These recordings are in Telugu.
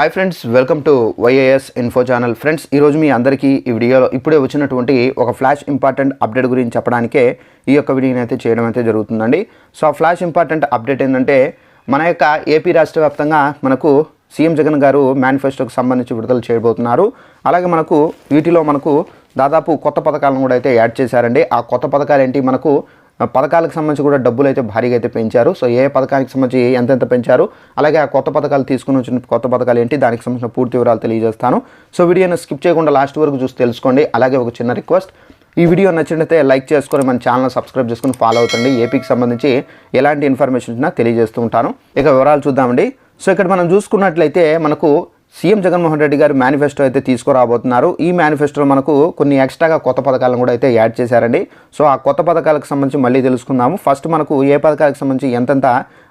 Hi friends welcome to YAS info channel friends ఈరోజు మీ అందరికీ ఈ వీడియోలో ఇప్పుడే వచ్చినటువంటి ఒక ఫ్లాష్ ఇంపార్టెంట్ అప్డేట్ గురించి చెప్పడానికే ఈ యొక్క వీడియోని అయితే చేయడం అయితే జరుగుతుందండి. సో ఆ ఫ్లాష్ ఇంపార్టెంట్ అప్డేట్ ఏంటంటే మన యొక్క ఏపీ రాష్ట్ర వ్యాప్తంగా మనకు సీఎం జగన్ గారు మేనిఫెస్టోకి సంబంధించి విడుదల చేయబోతున్నారు. అలాగే మనకు వీటిలో మనకు దాదాపు కొత్త పథకాలను కూడా అయితే యాడ్ చేశారండి. ఆ కొత్త పథకాలు ఏంటి? మనకు పథకాలకు సంబంధించి కూడా డబ్బులు అయితే భారీగా అయితే పెంచారు. సో ఏ పథకానికి సంబంధించి ఎంతెంత పెంచారు? అలాగే ఆ కొత్త పథకాలు తీసుకుని వచ్చిన కొత్త పథకాలు ఏంటి? దానికి సంబంధించిన పూర్తి వివరాలు తెలియజేస్తాను. సో వీడియోని స్కిప్ చేయకుండా లాస్ట్ వరకు చూసి తెలుసుకోండి. అలాగే ఒక చిన్న రిక్వెస్ట్ ఈ వీడియో నచ్చినట్లయితే లైక్ చేసుకొని మన ఛానల్ సబ్స్క్రైబ్ చేసుకుని ఫాలో అవుతండి. ఏపీకి సంబంధించి ఎలాంటి ఇన్ఫర్మేషన్ ఉన్నా తెలియజేస్తూ ఉంటాను. ఇక వివరాలు చూద్దామండి. సో ఇక్కడ మనం చూసుకున్నట్లయితే మనకు సీఎం జగన్మోహన్ రెడ్డి గారు మేనిఫెస్టో అయితే తీసుకురాబోతున్నారు. ఈ మేనిఫెస్టోలో మనకు కొన్ని ఎక్స్ట్రాగా కొత్త పథకాలను కూడా అయితే యాడ్ చేశారండి. సో ఆ కొత్త పథకాలకు సంబంధించి మళ్ళీ తెలుసుకుందాము. ఫస్ట్ మనకు ఏ పథకాలకు సంబంధించి ఎంతెంత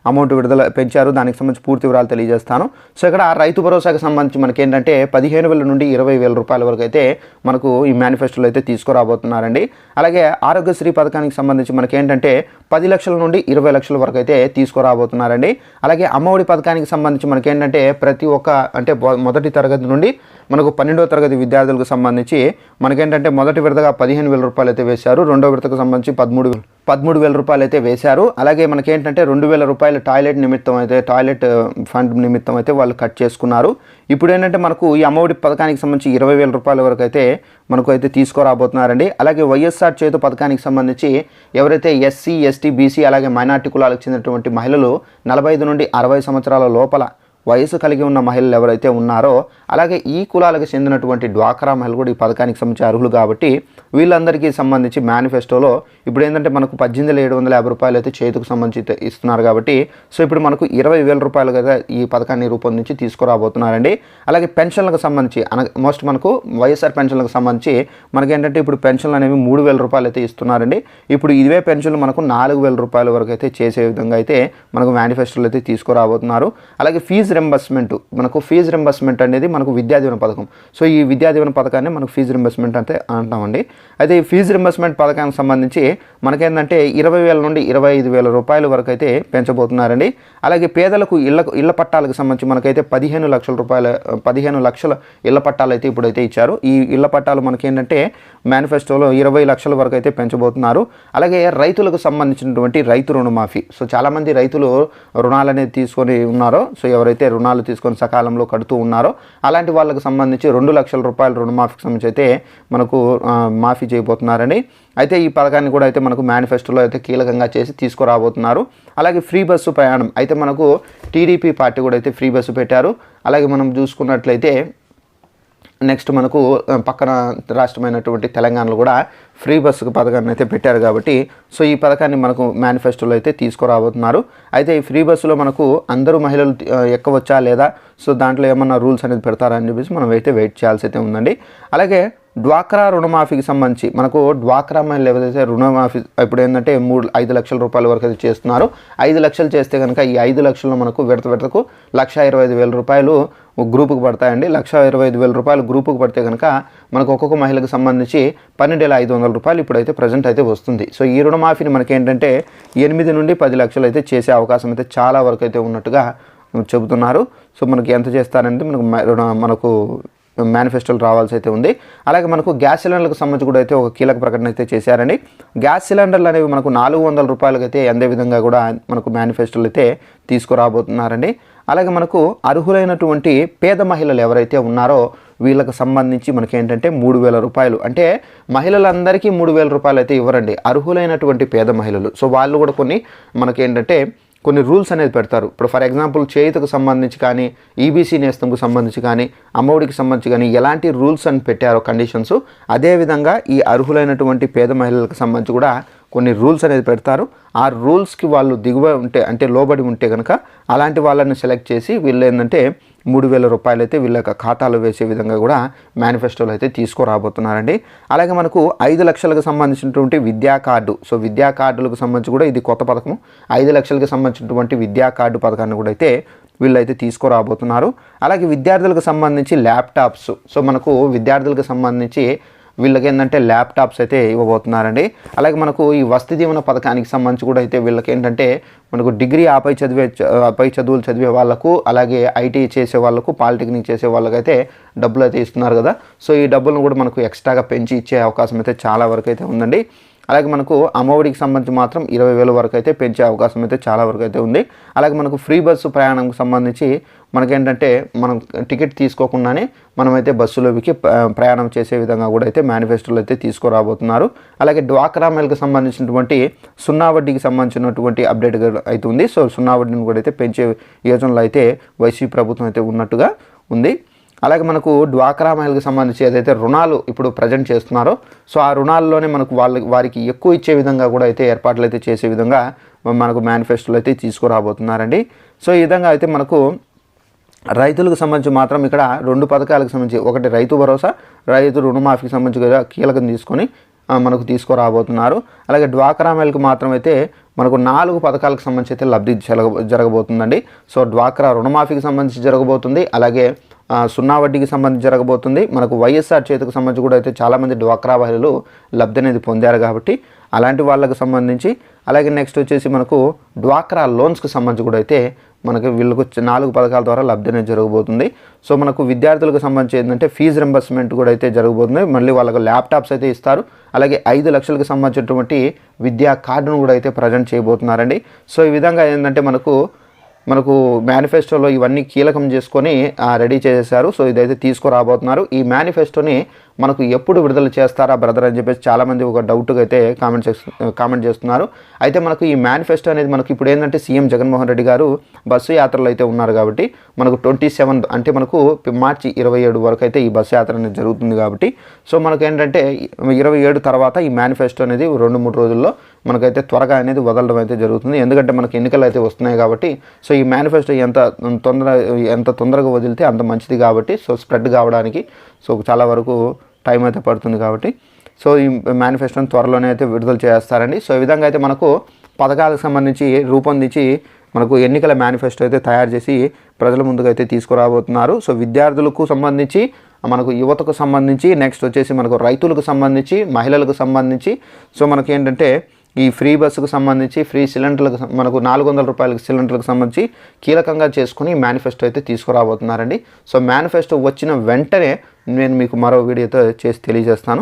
అమౌంట్ విడుదల పెంచారు. దానికి సంబంధించి పూర్తి వివరాలు తెలియజేస్తాను. సో ఇక్కడ రైతు భరోసాకు సంబంధించి మనకి ఏంటంటే పదిహేను వేల నుండి ఇరవై వేల రూపాయల వరకు అయితే మనకు ఈ మేనిఫెస్టోలో అయితే తీసుకురాబోతున్నారండి. అలాగే ఆరోగ్యశ్రీ పథకానికి సంబంధించి మనకి ఏంటంటే పది లక్షల నుండి ఇరవై లక్షల వరకు అయితే తీసుకురాబోతున్నారండి. అలాగే అమ్మఒడి పథకానికి సంబంధించి మనకి ఏంటంటే ప్రతి ఒక్క అంటే మొదటి తరగతి నుండి మనకు పన్నెండవ తరగతి విద్యార్థులకు సంబంధించి మనకేంటంటే మొదటి విడతగా పదిహేను వేల రూపాయలు అయితే వేశారు. రెండో విడతకు సంబంధించి పదమూడు పదమూడు వేల రూపాయలు అయితే వేశారు. అలాగే మనకేంటంటే రెండు వేల రూపాయలు టాయిలెట్ నిమిత్తం అయితే టాయిలెట్ ఫండ్ నిమిత్తం అయితే వాళ్ళు కట్ చేసుకున్నారు. ఇప్పుడు ఏంటంటే మనకు ఈ అమ్మఒడి పథకానికి సంబంధించి ఇరవై వేల రూపాయల వరకు అయితే మనకు అయితే తీసుకురాబోతున్నారండి. అలాగే వైఎస్ఆర్ చేతు పథకానికి సంబంధించి ఎవరైతే ఎస్సీ ఎస్టీ బీసీ అలాగే మైనార్టీ కులాలకు చెందినటువంటి మహిళలు నలభై ఐదు నుండి అరవై సంవత్సరాల లోపల వయసు కలిగి ఉన్న మహిళలు ఎవరైతే ఉన్నారో అలాగే ఈ కులాలకు చెందినటువంటి డ్వాక్రా మహిళలు కూడా ఈ పథకానికి సంబంధించి అర్హులు కాబట్టి వీళ్ళందరికీ సంబంధించి మేనిఫెస్టోలో ఇప్పుడు ఏంటంటే మనకు పద్దెనిమిది వేల ఏడు వందల యాభై రూపాయలు అయితే చేతికి సంబంధించి ఇస్తున్నారు కాబట్టి సో ఇప్పుడు మనకు ఇరవై వేల రూపాయలు కదా ఈ పథకాన్ని రూపొందించి తీసుకురాబోతున్నారండి. అలాగే పెన్షన్లకు సంబంధించి అన మోస్ట్ మనకు వైఎస్ఆర్ పెన్షన్లకు సంబంధించి మనకేంటంటే ఇప్పుడు పెన్షన్లు అనేవి మూడు వేల రూపాయలు అయితే ఇస్తున్నారండి. ఇప్పుడు ఇవే పెన్షన్లు మనకు నాలుగు వేల రూపాయల వరకు అయితే చేసే విధంగా అయితే మనకు మేనిఫెస్టోలు అయితే తీసుకురాబోతున్నారు. అలాగే ఫీజు రెంబర్స్మెంట్ మనకు ఫీజు రెంబర్స్మెంట్ అనేది మనకు విద్యా దీవెన పథకం. సో ఈ విద్యా దీవెన పథకాన్ని మనకు ఫీజు రెంబర్స్మెంట్ అంటే అంటామండి. అయితే ఈ ఫీజు రెంబర్స్మెంట్ పథకానికి సంబంధించి మనకేంటంటే ఇరవై వేల నుండి ఇరవై ఐదు వేల రూపాయల వరకు అయితే పెంచబోతున్నారండి. అలాగే పేదలకు ఇళ్ళ ఇళ్ళ పట్టాలకు సంబంధించి మనకైతే పదిహేను లక్షల రూపాయల పదిహేను లక్షల ఇళ్ళ పట్టాలు అయితే ఇప్పుడైతే ఇచ్చారు. ఈ ఇళ్ళ పట్టాలు మనకేంటంటే మేనిఫెస్టోలో ఇరవై లక్షల వరకు అయితే పెంచబోతున్నారు. అలాగే రైతులకు సంబంధించినటువంటి రైతు రుణమాఫీ. సో చాలామంది రైతులు రుణాలు అనేది తీసుకొని ఉన్నారో సో ఎవరైతే రుణాలు తీసుకొని సకాలంలో కడుతూ ఉన్నారో అలాంటి వాళ్ళకి సంబంధించి రెండు లక్షల రూపాయల రుణమాఫీకి సంబంధించి అయితే మనకు మాఫీ చేయబోతున్నారని అయితే ఈ పథకాన్ని కూడా అయితే మనకు మేనిఫెస్టోలో అయితే కీలకంగా చేసి తీసుకురాబోతున్నారు. అలాగే ఫ్రీ బస్సు ప్రయాణం అయితే మనకు టీడీపీ పార్టీ కూడా అయితే ఫ్రీ బస్సు పెట్టారు. అలాగే మనం చూసుకున్నట్లయితే నెక్స్ట్ మనకు పక్కన రాష్ట్రమైనటువంటి తెలంగాణలో కూడా ఫ్రీ బస్సు పథకాన్ని అయితే పెట్టారు కాబట్టి సో ఈ పథకాన్ని మనకు మేనిఫెస్టోలో అయితే తీసుకురాబోతున్నారు. అయితే ఈ ఫ్రీ బస్సులో మనకు అందరూ మహిళలు ఎక్కవచ్చా లేదా? సో దాంట్లో ఏమన్నా రూల్స్ అనేది పెడతారా అని చెప్పేసి మనం అయితే వెయిట్ చేయాల్సి అయితే ఉందండి. అలాగే డ్వాక్రా రుణమాఫీకి సంబంధించి మనకు డ్వాక్రా మహిళలు ఏదైతే రుణమాఫీ ఇప్పుడు ఏంటంటే మూడు ఐదు లక్షల రూపాయల వరకు అయితే చేస్తున్నారు. ఐదు లక్షలు చేస్తే కనుక ఈ ఐదు లక్షలను మనకు విడత విడతకు లక్ష ఇరవై ఐదు వేల రూపాయలు గ్రూపుకి గ్రూపుకు పడతాయండి. లక్ష ఇరవై ఐదు వేల రూపాయలు గ్రూపుకు పడితే కనుక మనకు ఒక్కొక్క మహిళకు సంబంధించి పన్నెండు వేల ఐదు వందల రూపాయలు ఇప్పుడైతే ప్రజెంట్ అయితే వస్తుంది. సో ఈ రుణమాఫీని మనకి ఏంటంటే ఎనిమిది నుండి పది లక్షలు అయితే చేసే అవకాశం అయితే చాలా వరకు అయితే ఉన్నట్టుగా చెబుతున్నారు. సో మనకి ఎంత చేస్తారంటే మనకు మనకు మేనిఫెస్టోలు రావాల్సి అయితే ఉంది. అలాగే మనకు గ్యాస్ సిలిండర్లకు సంబంధించి కూడా అయితే ఒక కీలక ప్రకటన అయితే చేశారండి. గ్యాస్ సిలిండర్లు అనేవి మనకు నాలుగు వందల రూపాయలకి అయితే అందే విధంగా కూడా మనకు మేనిఫెస్టోలు అయితే తీసుకురాబోతున్నారండి. అలాగే మనకు అర్హులైనటువంటి పేద మహిళలు ఎవరైతే ఉన్నారో వీళ్ళకి సంబంధించి మనకి ఏంటంటే మూడు వేల రూపాయలు. అంటే మహిళలందరికీ మూడు వేల రూపాయలు అయితే ఇవ్వరండి. అర్హులైనటువంటి పేద మహిళలు. సో వాళ్ళు కూడా కొన్ని మనకేంటంటే కొన్ని రూల్స్ అనేది పెడతారు. ఇప్పుడు ఫర్ ఎగ్జాంపుల్ చేయుతకు సంబంధించి కానీ ఈబీసీ నేస్తంకు సంబంధించి కానీ అమ్మఒడికి సంబంధించి కానీ ఎలాంటి రూల్స్ అని పెట్టారో కండిషన్స్ అదేవిధంగా ఈ అర్హులైనటువంటి పేద మహిళలకు సంబంధించి కూడా కొన్ని రూల్స్ అనేది పెడతారు. ఆ రూల్స్కి వాళ్ళు దిగువ ఉంటే అంటే లోబడి ఉంటే కనుక అలాంటి వాళ్ళని సెలెక్ట్ చేసి వీళ్ళు ఏంటంటే మూడు వేల రూపాయలు అయితే వీళ్ళ యొక్క ఖాతాలో వేసే విధంగా కూడా మేనిఫెస్టోలో అయితే తీసుకురాబోతున్నారండి. అలాగే మనకు ఐదు లక్షలకు సంబంధించినటువంటి విద్యా కార్డు. సో విద్యా కార్డులకు సంబంధించి కూడా ఇది కొత్త పథకం ఐదు లక్షలకు సంబంధించినటువంటి విద్యా కార్డు పథకాన్ని కూడా అయితే వీళ్ళైతే తీసుకురాబోతున్నారు. అలాగే విద్యార్థులకు సంబంధించి ల్యాప్టాప్స్. సో మనకు విద్యార్థులకు సంబంధించి వీళ్ళకి ఏంటంటే ల్యాప్టాప్స్ అయితే ఇవ్వబోతున్నారండి. అలాగే మనకు ఈ వసతి దీవెన పథకానికి సంబంధించి కూడా అయితే వీళ్ళకి ఏంటంటే మనకు డిగ్రీ ఆపై చదివే ఆపై చదువులు చదివే వాళ్ళకు అలాగే ఐటీ చేసే వాళ్ళకు పాలిటెక్నిక్ చేసే వాళ్ళకైతే డబ్బులు అయితే ఇస్తున్నారు కదా. సో ఈ డబ్బులను కూడా మనకు ఎక్స్ట్రాగా పెంచి ఇచ్చే అవకాశం అయితే చాలా వరకు అయితే ఉందండి. అలాగే మనకు అమ్మఒడికి సంబంధించి మాత్రం ఇరవై వేల వరకు అయితే పెంచే అవకాశం అయితే చాలా వరకు అయితే ఉంది. అలాగే మనకు ఫ్రీ బస్సు ప్రయాణంకి సంబంధించి మనకేంటంటే మనం టికెట్ తీసుకోకుండానే మనమైతే బస్సులోకి ప్రయాణం చేసే విధంగా కూడా అయితే మేనిఫెస్టోలు అయితే తీసుకురాబోతున్నారు. అలాగే డ్వాక్రా మేల్కి సంబంధించినటువంటి సున్నా వడ్డీకి సంబంధించినటువంటి అప్డేట్ అయితే ఉంది. సో సున్నా వడ్డీని కూడా అయితే పెంచే యోజనలో అయితే వైసీపీ ప్రభుత్వం అయితే ఉన్నట్టుగా ఉంది. అలాగే మనకు డ్వాక్రా మహిళలకు సంబంధించి ఏదైతే రుణాలు ఇప్పుడు ప్రజెంట్ చేస్తున్నారో సో ఆ రుణాల్లోనే మనకు వాళ్ళ వారికి ఎక్కువ ఇచ్చే విధంగా కూడా అయితే ఏర్పాట్లు అయితే చేసే విధంగా మనకు మేనిఫెస్టోలు అయితే తీసుకురాబోతున్నారండి. సో ఈ విధంగా అయితే మనకు రైతులకు సంబంధించి మాత్రం ఇక్కడ రెండు పథకాలకు సంబంధించి ఒకటి రైతు భరోసా రైతు రుణమాఫీకి సంబంధించి కీలకం తీసుకొని మనకు తీసుకురాబోతున్నారు. అలాగే డ్వాక్రా మహిళకు మాత్రం అయితే మనకు నాలుగు పథకాలకు సంబంధించి అయితే లబ్ధి జరగ జరగబోతుందండి. సో డ్వాక్రా రుణమాఫీకి సంబంధించి జరగబోతుంది. అలాగే సున్నా వడ్డీకి సంబంధించి జరగబోతుంది. మనకు వైఎస్ఆర్ చేతికి సంబంధించి కూడా అయితే చాలామంది డ్వాక్రా మహిళలు లబ్ధి అనేది పొందారు కాబట్టి అలాంటి వాళ్ళకు సంబంధించి అలాగే నెక్స్ట్ వచ్చేసి మనకు డ్వాక్రా లోన్స్కి సంబంధించి కూడా అయితే మనకి వీళ్ళకు నాలుగు పథకాల ద్వారా లబ్ధి అనేది జరగబోతుంది. సో మనకు విద్యార్థులకు సంబంధించి ఏంటంటే ఫీజు రింబర్స్మెంట్ కూడా అయితే జరగబోతుంది. మళ్ళీ వాళ్ళకు ల్యాప్టాప్స్ అయితే ఇస్తారు. అలాగే ఐదు లక్షలకు సంబంధించినటువంటి విద్యా కార్డును కూడా అయితే ప్రజెంట్ చేయబోతున్నారండి. సో ఈ విధంగా ఏంటంటే మనకు మనకు మేనిఫెస్టోలో ఇవన్నీ కీలకం చేసుకొని రెడీ చేసేసారు. సో ఇదైతే తీసుకురాబోతున్నారు. ఈ మేనిఫెస్టోని మనకు ఎప్పుడు విడుదల చేస్తారా బ్రదర్ అని చెప్పేసి చాలామంది ఒక డౌట్గా అయితే కామెంట్ కామెంట్ చేస్తున్నారు. అయితే మనకు ఈ మేనిఫెస్టో అనేది మనకు ఇప్పుడు ఏంటంటే సీఎం జగన్మోహన్ రెడ్డి గారు బస్సు యాత్రలో అయితే ఉన్నారు కాబట్టి మనకు ట్వంటీ సెవెన్ అంటే మనకు మార్చి ఇరవై ఏడు వరకు అయితే ఈ బస్సు యాత్ర అనేది జరుగుతుంది కాబట్టి. సో మనకు ఏంటంటే ఇరవై ఏడు తర్వాత ఈ మేనిఫెస్టో అనేది రెండు మూడు రోజుల్లో మనకైతే త్వరగా అనేది వదలడం అయితే జరుగుతుంది. ఎందుకంటే మనకి ఎన్నికలు అయితే వస్తున్నాయి కాబట్టి సో ఈ మేనిఫెస్టో ఎంత తొందర ఎంత తొందరగా వదిలితే అంత మంచిది కాబట్టి సో స్ప్రెడ్ కావడానికి సో చాలా వరకు టైం అయితే పడుతుంది కాబట్టి. సో ఈ మేనిఫెస్టోని త్వరలోనే అయితే విడుదల చేస్తారండి. సో ఈ విధంగా అయితే మనకు పథకాలకు సంబంధించి రూపొందించి మనకు ఎన్నికల మేనిఫెస్టో అయితే తయారు చేసి ప్రజల ముందుకు అయితే తీసుకురాబోతున్నారు. సో విద్యార్థులకు సంబంధించి మనకు యువతకు సంబంధించి నెక్స్ట్ వచ్చేసి మనకు రైతులకు సంబంధించి మహిళలకు సంబంధించి. సో మనకి ఏంటంటే ఈ ఫ్రీ బస్సుకు సంబంధించి ఫ్రీ సిలిండర్లకు మనకు నాలుగు వందల రూపాయలకు సిలిండర్లకు సంబంధించి కీలకంగా చేసుకుని మేనిఫెస్టో అయితే తీసుకురాబోతున్నారండి. సో మేనిఫెస్టో వచ్చిన వెంటనే నేను మీకు మరో వీడియోతో చేసి తెలియజేస్తాను.